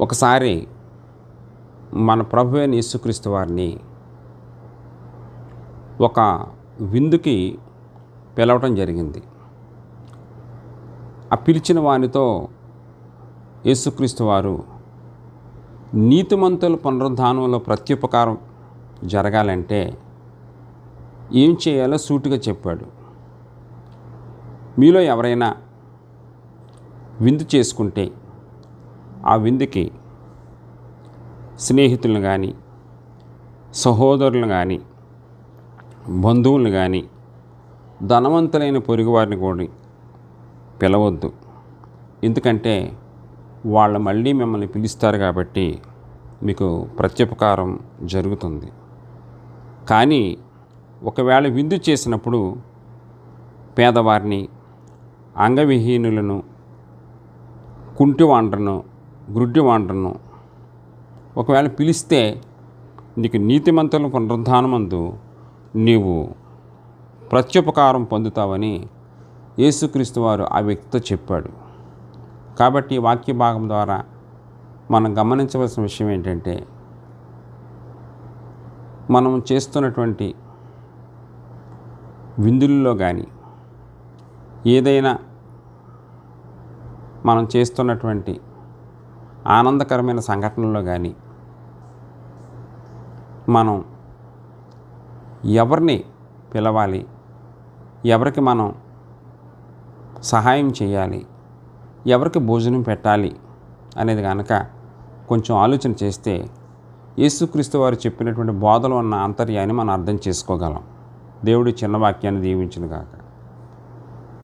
ఒకసారి మన ప్రభు అయిన యేసుక్రీస్తు వారిని ఒక విందుకి పిలవటం జరిగింది. ఆ పిలిచిన వానితో యేసుక్రీస్తు వారు నీతిమంతుల పునరుద్ధానంలో ప్రత్యుపకారం జరగాలంటే ఏం చేయాలో సూటిగా చెప్పాడు. మీలో ఎవరైనా విందు చేసుకుంటే ఆ విందుకి స్నేహితులను కానీ సహోదరులను కానీ బంధువులను కానీ ధనవంతులైన పొరుగువారిని కూడా పిలవద్దు. ఎందుకంటే వాళ్ళు మళ్ళీ మిమ్మల్ని పిలుస్తారు కాబట్టి మీకు ప్రత్యుపకారం జరుగుతుంది. కానీ ఒకవేళ విందు చేసినప్పుడు పేదవారిని అంగవిహీనులను కుంటివాండ్రను గుడ్డివాండ్రను ఒకవేళ పిలిస్తే నీకు నీతిమంతుల పునరుద్ధానమందు నీవు ప్రత్యుపకారం పొందుతావని యేసుక్రీస్తు వారు ఆ వ్యక్తితో చెప్పాడు. కాబట్టి ఈ వాక్య భాగం ద్వారా మనం గమనించవలసిన విషయం ఏంటంటే మనం చేస్తున్నటువంటి విందుల్లో కానీ ఏదైనా మనం చేస్తున్నటువంటి ఆనందకరమైన సంఘటనలో కానీ మనం ఎవరిని పిలవాలి ఎవరికి మనం సహాయం చేయాలి ఎవరికి భోజనం పెట్టాలి అనేది కనుక కొంచెం ఆలోచన చేస్తే యేసుక్రీస్తు వారు చెప్పినటువంటి బోధలు ఉన్న ఆంతర్యాన్ని మనం అర్థం చేసుకోగలం. దేవుడి చిన్న వాక్యాన్ని దీవించిన కాక